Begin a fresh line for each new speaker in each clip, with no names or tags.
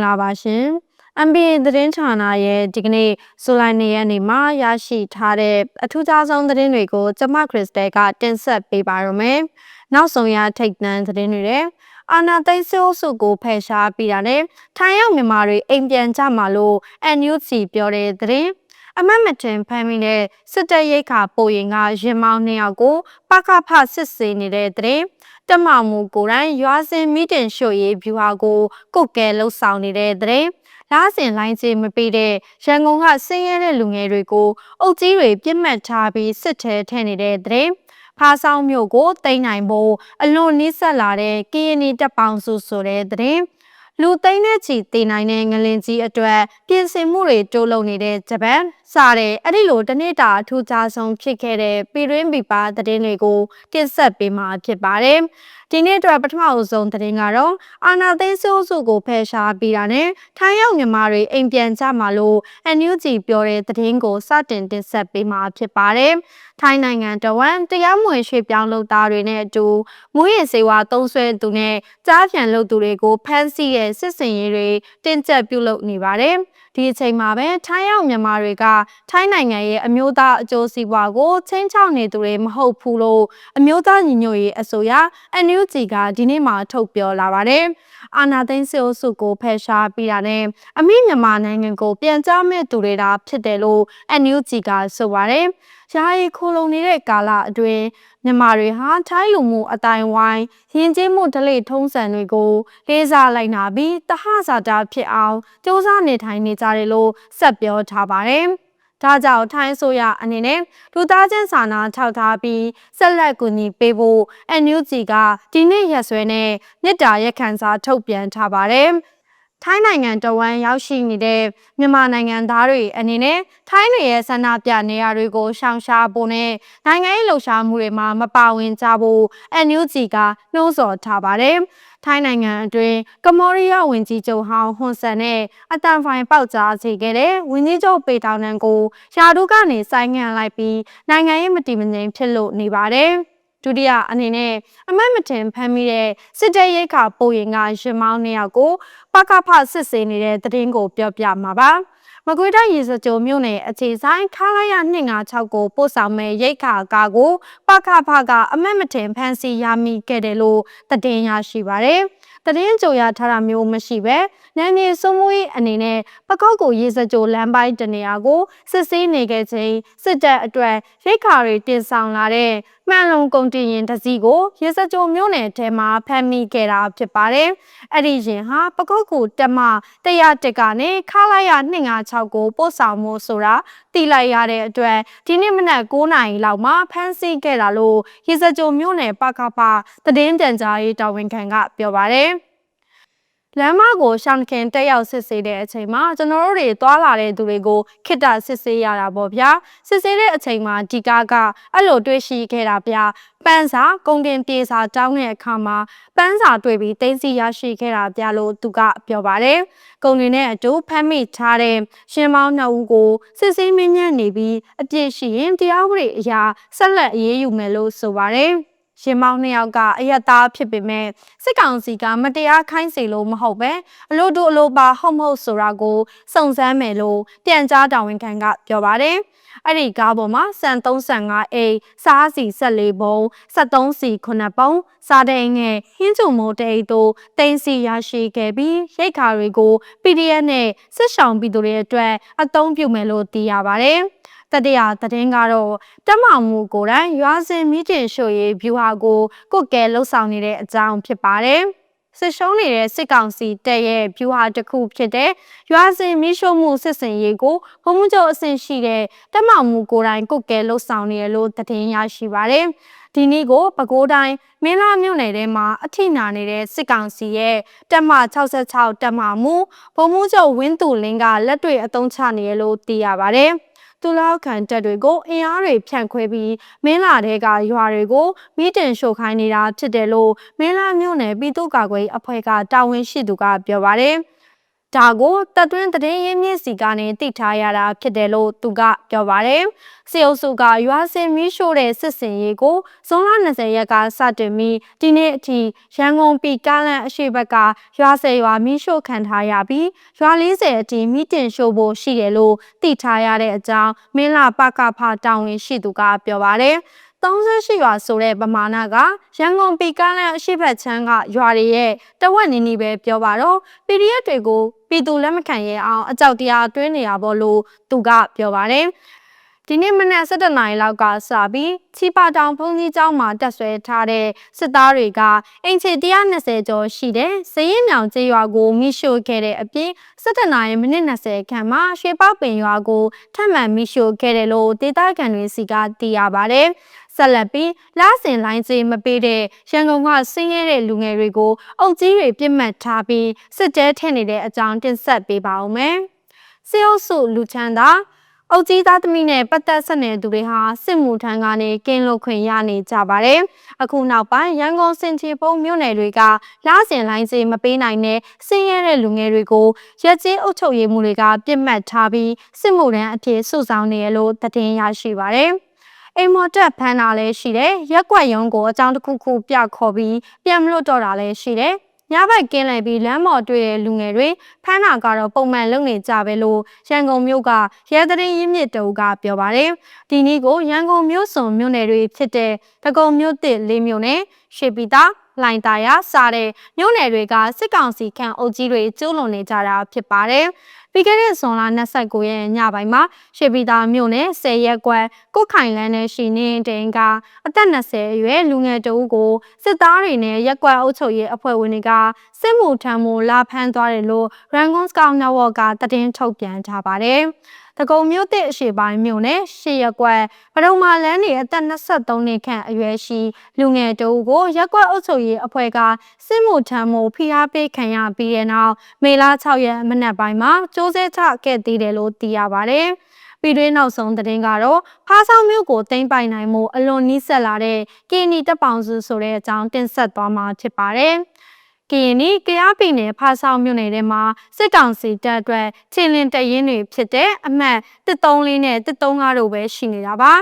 မင်္ဂလာပါရှင် MBA သတင်းဌာနရဲ့ဒီကနေ့ဇူလိုင်၂ရက်နေ့မှာရရှိထားတဲ့အထူးခြားဆုံးသတင်းတွေကိုကျမခရစ်စတယ်ကတင်ဆက်ပေးပါရမယ်။နောက်ဆုံးရထိတ်တန့်သတင်းတွေတဲ့အာနာသိန်းစိုးစုကိုဖယ်ရှားပြီးတာနဲ့ထိုင်းရောက်မြန်မာတွေအိမ်ပြန်ကြမှာလို့ NUG ပြောတဲ့သတင်း အမတ်မတင်ဖမ်းမိတဲ့စစ်တပ်ရိတ်ခါပိုရင်ကရင်မောင်းနှစ်ယောက်ကိုပကဖစစ်ဆေးနေတဲ့တဲ့တက်မောင်မူကိုယ်တိုင်ရွာစင်မီတင်ရှို့ရေးဗျူဟာကိုကုတ်ကဲလှုပ်ဆောင်နေတဲ့တဲ့လာစဉ်လိုင်းစီမပေးတဲ့ရန်ကုန်ကဆင်းရဲတဲ့လူငယ်တွေကိုအုပ်ကြီးတွေပြစ်မှတ်ထားပြီးစစ်ထဲထည့်နေတဲ့တဲ့ဖားဆောင်မျိုးကိုတိမ့်နိုင်ဖို့အလွန်နီးစပ်လာတဲ့ကရင်နီတပ်ပေါင်းစုဆိုတဲ့တဲ့လူသိန်းနဲ့ချီတည်နိုင်တဲ့ငလင်ကြီးအတွက်ပြင်ဆင်မှုတွေတိုးလုပ်နေတဲ့ဂျပန် စားတဲ့အဲ့ဒီလိုတနေ့တာအထူးခြားဆုံးဖြစ်ခဲ့တဲ့ပြည်တွင်းပြည်ပသတင်းတွေကိုတင်ဆက်ပေးမှာဖြစ်ပါတယ်။ဒီနေ့အတွက်ပထမအဆုံးသတင်းကတော့အာနာသိန်းစိုးစုကိုဖယ်ရှားပြီးတာနဲ့ထိုင်းရောက်မြန်မာတွေအိမ်ပြန်ကြမှာလို့ NUG ပြောတဲ့သတင်းကိုစတင်တင်ဆက်ပေးမှာဖြစ်ပါတယ်။ထိုင်းနိုင်ငံတဝန်တရားမဝင်ရွှေ့ပြောင်းလုပ်သားတွေနဲ့အတူမူရည်စေဝါသုံးဆွဲသူနဲ့ကြားပြန်လုပ်သူတွေကိုဖမ်းဆီးတဲ့စစ်စင်ရေးတွေတင်ကျပ်ပြုလုပ်နေပါတယ်။ဒီအချိန်မှာပဲထိုင်းရောက်မြန်မာတွေကထိုင်းနိုင်ငံရဲ့အမျိုးသားအကျိုးစီးပွားကိုချင်းချောက်နေသူတွေမဟုတ်ဘူးလို့အမျိုးသားညီညွတ်ရေးအစိုးရ NUG ကဒီနေ့မှထုတ်ပြောလာပါတယ်။အာနာသိန်းစစ်အုပ်စုကိုဖယ်ရှားပြီးတာနဲ့အမိမြန်မာနိုင်ငံကိုပြန်ကြားမဲ့သူတွေတာဖြစ်တယ်လို့ NUG ကဆိုပါတယ်။ ယာယီခိုလုံနေတဲ့ကာလအတွင်းမြန်မာတွေဟာထိုင်းလူမှုအတိုင်းဝိုင်းယဉ်ကျေးမှုဓလေ့ထုံးစံတွေကိုလေးစားလိုက်နာပြီးတဟဇာတာဖြစ်အောင်စ조사နေထိုင်နေကြတယ်လို့ဆက်ပြောထားပါတယ်။ဒါကြောင့်ထိုင်းဆိုရအနေနဲ့လူသားချင်းစာနာထောက်ထားပြီးဆက်လက်ကူညီပေးဖို့ NUG ကဒီနေ့ရက်စွဲနဲ့မြစ်တာရက်ခံစာထုတ်ပြန်ထားပါတယ်။ ထိုင်းနိုင်ငံတဝမ်းရောက်ရှိနေတဲ့မြန်မာနိုင်ငံသားတွေအနေနဲ့ထိုင်းတွေရဲ့ဆန္ဒပြနေရာတွေကိုရှောင်ရှားဖို့နဲ့နိုင်ငံရေးလှုပ်ရှားမှုတွေမှာမပါဝင်ကြဖို့ NUG ကနှိုးဆော်ထားပါတယ်။ထိုင်းနိုင်ငံအတွင်းကမော်ရီးယားဝန်ကြီးချုပ်ဟောင်းဟွန်ဆန်နဲ့အတန်ဖိုင်ပေါက်ကြားစေခဲ့တဲ့ဝန်ကြီးချုပ်ပေတောင်နန်ကိုယာဒုကနေဆိုင်းငံ့လိုက်ပြီးနိုင်ငံရေးမတည်မငြိမ်ဖြစ်လို့နေပါတယ်။ ဒုတိယအနေနဲ့အမတ်မတင်ဖမ်းမိတဲ့စစ်တပ်ရိတ်ခါပိုရင်ကရင်မောင်းနှစ်ယောက်ကိုပကဖစစ်ဆေးနေတဲ့သတင်းကိုပြောပြမှာပါမကွေးတိုင်းရေစကြိုမြို့နယ်အခြေဆိုင်ခါလာရ256ကိုပို့ဆောင်မဲ့ရိတ်ခါကားကိုပကဖကအမတ်မတင်ဖမ်းဆီးရမိခဲ့တယ်လို့သတင်းရရှိပါတယ်။ တရင်ကြိုရထားတာမျိုးမရှိပဲနိုင်မြေစုံမွေးအနေနဲ့ပကောက်ကိုရေစကြိုလမ်းပိုင်းတနေရာကိုစစ်ဆေးနေခဲ့ခြင်းစစ်တပ်အတွက်ရိတ်ခါတွေတင်ဆောင်လာတဲ့မှန်လုံကုန်တင်ရင်တစည်းကိုရေစကြိုမြို့နယ်ထဲမှာဖမ်းမိခဲ့တာဖြစ်ပါတယ်။အဲ့ဒီရင်ဟာပကောက်ကိုတက်မ100တက်ကနေခါလိုက်ရ256ကိုပို့ဆောင်မှုဆိုတာတိလိုက်ရတဲ့အတွက်ဒီနေ့မနက်9နာရီလောက်မှာဖမ်းဆီးခဲ့တာလို့ရေစကြိုမြို့နယ်ပကပသတင်းပြန်ကြားရေးတာဝန်ခံကပြောပါတယ် လမ်းမကိုရှောင်းခင်တက်ရောက်စစ်ဆေးတဲ့အချိန်မှာကျွန်တော်တို့တွေသွားလာတဲ့သူတွေကိုခိတ္တစစ်ဆေးရတာပေါ့ဗျာစစ်ဆေးတဲ့အချိန်မှာဒီကားကအဲ့လိုတွေ့ရှိခဲ့တာဗျာပန်းစာကုန်တင်ပြေစာတောင်းတဲ့အခါမှာပန်းစာတွေ့ပြီးတင်းစီရရှိခဲ့တာဗျာလို့သူကပြောပါတယ်ကုန်တွေနဲ့အတူဖမ်းမိထားတဲ့ရှင်မောင်းနှစ်ဦးကိုစစ်ဆေးမင်းညံ့နေပြီးအပြစ်ရှိရင်တရားဥပဒေအရာဆက်လက်အရေးယူမယ်လို့ဆိုပါတယ် ရင်မောင်းနှစ်ယောက်ကအယက်သားဖြစ်ပေမဲ့စစ်ကောင်စီကမတရားခိုင်းစေလို့မဟုတ်ပဲအလို့တို့အလို့ပါဟုတ်မဟုတ်ဆိုတာကိုစုံစမ်းမယ်လို့ပြန်ကြားတာဝန်ခံကပြောပါတယ်အဲ့ဒီကားပေါ်မှာစံ35အိစားစီ14ဘုံ73စီ9ပုံစားတဲ့ငယ်ဟင်းချုံမိုးတိတ်တို့တင်စီရရှိခဲ့ပြီးရိတ်ခါတွေကို PDF နဲ့စစ်ဆောင်ပြည်သူတွေအတွက်အသုံးပြုမယ်လို့သိရပါတယ်။ တတိယသတင်းကတော့တက်မောင်မူကိုယ်တိုင်ရွာစင်မိတင်ရှို့ရေးဗျူဟာကိုကုတ်ကဲလှုပ်ဆောင်နေတဲ့အကြောင်းဖြစ်ပါတယ်။စစ်ရှုံးနေတဲ့စစ်ကောင်စီတပ်ရဲ့ဗျူဟာတစ်ခုဖြစ်တဲ့ရွာစင်မိရှုံမှုစစ်စင်ရေးကိုဘုံမှုချုပ်အဆင့်ရှိတဲ့တက်မောင်မူကိုယ်တိုင်ကုတ်ကဲလှုပ်ဆောင်နေရလို့သတင်းရရှိပါတယ်။ဒီနေ့ကိုပဲခူးတိုင်းမင်းလာမြို့နယ်ထဲမှာအထိနာနေတဲ့စစ်ကောင်စီရဲ့တပ်မ66တပ်မမှုဘုံမှုချုပ်ဝင်းသူလင်းကလက်တွေအုံချနေရလို့သိရပါတယ်။ သူလောက်ခံတပ်တွေကိုအင်အားတွေဖြန့်ခွဲပြီးမင်းလာတဲ့ကရွာတွေကိုမိတင်ရှို့ခိုင်းနေတာဖြစ်တယ်လို့မင်းလာမြို့နယ်ပြည်သူ့ကာကွယ်အဖွဲ့ကတာဝန်ရှိသူကပြောပါတယ် ဒါကိုတက်သွင်းသတင်းရင်းမြစ်စီကနေသိထားရတာဖြစ်တယ်လို့သူကပြောပါတယ်။စေအုပ်စုကရွာစင်မီးရှို့တဲ့စစ်စင်ရေးကိုဇွန်လ20ရက်ကစတင်ပြီးဒီနေ့အထိရန်ကုန်ပြည်ကားလန်အရှိဘက်ကရွာဆယ်ရွာမီးရှို့ခံထားရပြီးရွာ40အထိမီးတင်ရှို့ဖို့ရှိတယ်လို့သိထားရတဲ့အကြောင်းမင်းလာပကဖတာဝန်ရှိသူကပြောပါတယ်။38ရွာဆိုတဲ့ပမာဏကရန်ကုန်ပြည်ကားလန်အရှိဘက်ချမ်းကရွာတွေရဲ့တဝက်နီးနီးပဲပြောပါတော့ PDF တွေကို ပြည်သူလက်မခံရအောင်အကြောက်တရားတွင်းနေရပါလို့သူကပြောပါတယ် ဒီနေ့မနက်7:00နာရီလောက်ကစပြီးချီပါတောင်ဘုံကြီးကျောင်းမှာတက်ဆွဲထားတဲ့စစ်သားတွေကအိမ်ခြေ120ကျော်ရှိတဲ့စရင်မြောင်ကျေးရွာကိုမိရှို့ခဲ့တဲ့အပြင်7:00နာရီမိနစ်20ခန့်မှာရွှေပောက်ပင်ရွာကိုထပ်မံမိရှို့ခဲ့တယ်လို့ဒေသခံတွေစီကသိရပါတယ်။ဆက်လက်ပြီးလဆင်လိုင်းစီမပေးတဲ့ရန်ကုန်ကဆင်းရဲတဲ့လူငယ်တွေကိုအုပ်ကြီးတွေပြစ်မှတ်ထားပြီးစစ်တဲထည့်နေတဲ့အကြောင်းတင်ဆက်ပေးပါဦးမယ်။စေအုပ်စုလူချမ်းသာ အုတ်ကြီးသားသမီးနဲ့ပတ်သက်ဆက်နေသူတွေဟာစစ်မှုထမ်းကနေကင်းလွတ်ခွင့်ရနေကြပါတယ်။အခုနောက်ပိုင်းရန်ကုန်စင်ချေပုံမြို့နယ်တွေကလားစင်လိုင်းစီမပေးနိုင်တဲ့ဆင်းရဲတဲ့လူငယ်တွေကိုရက်ကျေးအုပ်ချုပ်ရေးမှုတွေကပြစ်မှတ်ထားပြီးစစ်မှုထမ်းအဖြစ်စုဆောင်နေရလို့သတင်းရရှိပါတယ်။အိမ်မော်တက်ဖမ်းတာလည်းရှိတယ်ရက်ွက်ရုံကိုအကြောင်းတစ်ခုခုပြခေါ်ပြီးပြန်မလို့တော့တာလည်းရှိတယ် ညဘက်ကင်းလည်ပြီးလမ်းပေါ်တွေ့တဲ့လူငယ်တွေဖမ်းတာကတော့ပုံမှန်လုပ်နေကြပဲလို့ရန်ကုန်မြို့ကရဲသတင်းရင်းမြစ်တူကပြောပါတယ်။ဒီနေ့ကိုရန်ကုန်မြို့စုံမြို့နယ်တွေဖြစ်တဲ့တကုံမြို့တစ်လေးမြို့နယ်ရှေပီတာလိုင်တာယာစတဲ့မြို့နယ်တွေကစစ်ကောင်စီခန့်အုပ်ကြီးတွေကျူးလွန်နေကြတာဖြစ်ပါတယ်။ ပြီးခဲ့တဲ့ဇွန်လ29ရက်ညပိုင်းမှာရှေပီတာမြို့နယ်10ရက်ကွက်ကုတ်ခိုင်လန်းနဲ့ရှိနေတိန်ကအသက်20အရွယ်လူငယ်တဦးကိုစစ်သားတွေနဲ့ရက်ကွက်အုပ်ချုပ်ရေးအဖွဲ့ဝင်တွေကစစ်မှုထမ်းမှုလာဖမ်းသွားတယ်လို့ Rangon Scout Network ကသတင်းထုတ်ပြန်ထားပါတယ်။ တကုံမြို့သစ်အရှေ့ပိုင်းမြို့နယ်ရှေရက်ကွက်ပရုံမာလန်းနေအသက်23နှစ်ခန့်အရွယ်ရှိလူငယ်တဦးကိုရက်ကွက်အုပ်ချုပ်ရေးအဖွဲ့ကစစ်မှုထမ်းမှုဖိအားပေးခံရပြီးတဲ့နောက်မေလ6ရက်မနက်ပိုင်းမှာကျိုးစဲချခဲ့သေးတယ်လို့သိရပါတယ်။ပြည်တွင်းနောက်ဆုံးသတင်းကတော့ဖားဆောင်မြို့ကိုတင်ပိုင်နိုင်မှုအလွန်နီးစပ်လာတဲ့ကီနီတပ်ပေါင်းစုဆိုတဲ့အကြောင်းတင်ဆက်သွားမှာဖြစ်ပါတယ်။ ကရင်နီကရားပြည်နယ်ဖားဆောင်မြို့နယ်ထဲမှာစစ်တောင်စီတပ်အတွက်ချင်းလင်းတရင်တွေဖြစ်တဲ့အမှတ်134နဲ့135တို့ပဲရှိနေတာပါ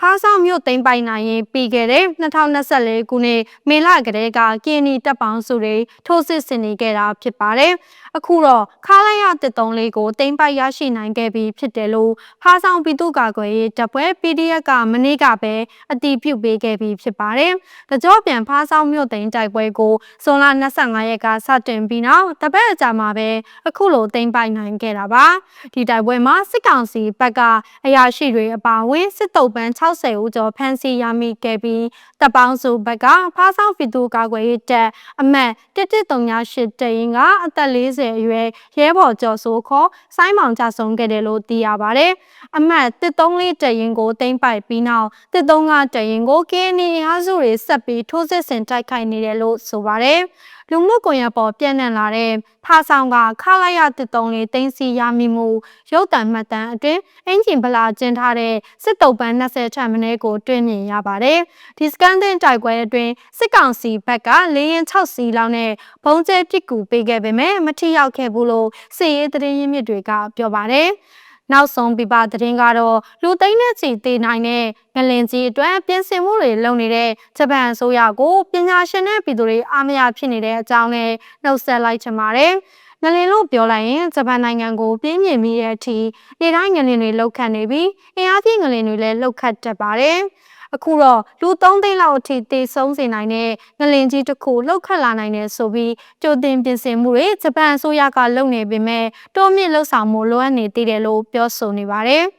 ဖားဆောင်မြို့သိမ်းပိုင်နိုင်ရင်ပြီးခဲ့တဲ့2024ခုနှစ်မေလကတည်းကကင်းနီတပ်ပေါင်းစုတွေထိုးစစ်ဆင်နေခဲ့တာဖြစ်ပါတယ်။ အခုတော့ခါလိုက်ရတစ်တုံးလေးကိုသိမ်းပိုက်ရရှိနိုင်ခဲ့ပြီဖြစ်တယ်လို့ဖားဆောင်ပြည်သူ့ကာကွယ်ရေးတပ်ဖွဲ့ PDF ကမနေ့ကပဲအတည်ပြုပေးခဲ့ပြီဖြစ်ပါတယ်။တကြောပြန်ဖားဆောင်မြို့သိမ်းတိုက်ပွဲကိုဇွန်လ25ရက်ကစတင်ပြီးနောက်တပတ်အကြာမှာပဲအခုလိုသိမ်းပိုက်နိုင်ခဲ့တာပါ။ဒီတိုက်ပွဲမှာစစ်ကောင်စီဘက်ကအရာရှိတွေအပါအဝင်စစ်တုပ်ပန်း60ဦးကျော်ဖမ်းဆီးရမိခဲ့ပြီးတပ်ပေါင်းစုဘက်ကဖားဆောင်ပြည်သူ့ကာကွယ်ရေးတပ်အမတ်1138တရင်ကအသက်40အရွယ်ရဲဘော်ကျော်စိုးခေါ်ဆိုင်းမောင်ကြဆုံးခဲ့တယ်လို့သိရပါတယ်။အမတ်134တရင်ကိုတင်ပိုက်ပြီးနောက်135တရင်ကို KNY အားစုတွေဆက်ပြီးထိုးစစ်ဆင်တိုက်ခိုက်နေတယ်လို့ဆိုပါတယ်။လူမှုကွန်ရက်ပေါ်ပြန့်နှံ့လာတဲ့ဖာဆောင်ကခလိုက်ရတစ်တုံးလေးတင်းစီရမိမှုရုပ်တံမှတ်တမ်းအတွင်းအင်ဂျင်ဗလာကျင်းထားတဲ့စစ်တုပ်ပန်း20ထက်မနည်းကိုတွေ့မြင်ရပါတယ်။ဒီစကန်တင်တိုက်ပွဲအတွင်းစစ်ကောင်စီဘက်ကလေရင်6စီလောက်နဲ့ဘုံကျဲပစ်ကူပေးခဲ့ပေမဲ့မထိရောက်ခဲ့ဘူးလို့စစ်ရေးသတင်းရင်းမြစ်တွေကပြောပါတယ်။ နောက်ဆုံးပြပသတင်းကတော့လူသိန်းနဲ့ချီတည်နိုင်တဲ့ငလင်ကြီးအတွက်ပြင်ဆင်မှုတွေလုပ်နေတဲ့ဂျပန်အစိုးရကိုပညာရှင်နဲ့ပြည်သူတွေအားမရဖြစ်နေတဲ့အကြောင်းနဲ့နှုတ်ဆက်လိုက်ချင်ပါတယ်။ငလင်လို့ပြောလိုက်ရင်ဂျပန်နိုင်ငံကိုပြင်းပြင်းမိတဲ့အထိနေတိုင်းငလင်တွေလောက်ခတ်နေပြီးအင်အားကြီးငလင်တွေလည်းလောက်ခတ်တတ်ပါတယ်။ အခုတော့လူ3သိန်းလောက်အထိတေဆုံးစေနိုင်တဲ့ငလင်ကြီးတစ်ခုလှုပ်ခတ်လာနိုင်တယ်ဆိုပြီးကြိုတင်ပြင်ဆင်မှုတွေဂျပန်အစိုးရကလုပ်နေပေမဲ့တိုးမြင့်လှုပ်ဆောင်မှုလိုအပ်နေသေးတယ်လို့ပြောဆိုနေပါတယ်။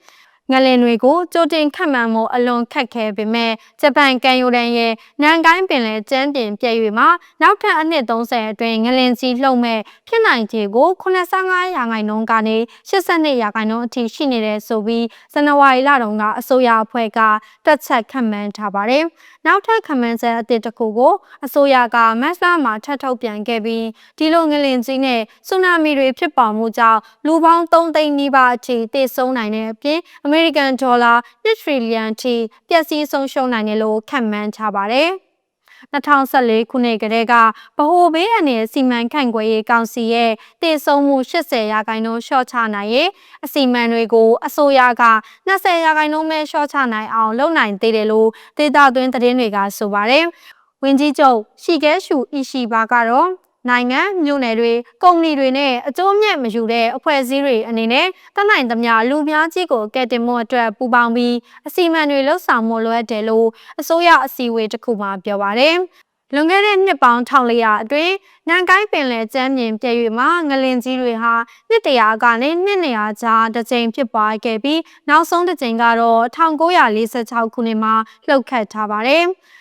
ငလင်တွေကိုကြိုတင်ခတ်မှန်မှုအလွန်ခက်ခဲပေမဲ့ဂျပန်ကန်ယိုဒန်ရဲ့နန်ကိုင်းပင်လယ်ကျန်းပြင်ပြည့်၍မှာနောက်ထပ်အနှစ်30အတွင်းငလင်ကြီးလှုပ်မဲ့ဖြစ်နိုင်ခြေကို85ရာခိုင်နှုန်းကနေ82ရာခိုင်နှုန်းအထိရှိနေတယ်ဆိုပြီးဇန်နဝါရီလတုန်းကအစိုးရအဖွဲ့ကတွက်ချက်ခန့်မှန်းထားပါတယ်။နောက်ထပ်ခန့်မှန်းချက်အသစ်တစ်ခုကိုအစိုးရကမတ်လမှာထပ်ထုတ်ပြန်ခဲ့ပြီးဒီလိုငလင်ကြီးနဲ့ဆူနာမီတွေဖြစ်ပေါ်မှုကြောင့်လူပေါင်း3သိန်းနီးပါးအထိသေဆုံးနိုင်တဲ့အပြင်အမေရိကန်ဒေါ်လာ1ထရီလီယံထိပျက်စီးဆုံးရှုံးနိုင်တယ်လို့ခန့်မှန်းထားပါတယ်။2014ခုနှစ်ကတည်းကဗဟိုဘေးအန္တရာယ်စီမံခန့်ခွဲရေးကောင်စီရဲ့တည်ဆုံမှု80ရာခိုင်နှုန်းလျှော့ချနိုင်ရေးအစီအမံတွေကိုအစိုးရက20ရာခိုင်နှုန်းပဲလျှော့ချနိုင်အောင်လုပ်နိုင်သေးတယ်လို့ဒေတာသွင်းသတင်းတွေကဆိုပါတယ်။ဝင်ကြီးချုပ်ရှီကဲရှူအီရှိဘာကတော့ နိုင်ငံမြို့နယ်တွေကုမ္ပဏီတွေနဲ့အကျိုးမြတ်မယူတဲ့အဖွဲ့အစည်းတွေအနေနဲ့တနိုင်သမျှလူများကြီးကိုကယ်တင်မှုအတွက်ပူးပေါင်းပြီးအစီအမံတွေလှုပ်ဆောင်မှုလိုအပ်တယ်လို့အစိုးရအစည်းအဝေးတစ်ခုမှာပြောပါတယ်။လွန်ခဲ့တဲ့နှစ်ပေါင်း1400အတွင်းနန်ကိုင်းပင်လယ်ကျမ်းမြင်ပြည့်ရွေမှာငလင်ကြီးတွေဟာနှစ်တရာကနေနှစ်နေရာကြားတစ်ကြိမ်ဖြစ်ပွားခဲ့ပြီးနောက်ဆုံးတစ်ကြိမ်ကတော့1946ခုနှစ်မှာလှုပ်ခတ်ထားပါတယ်။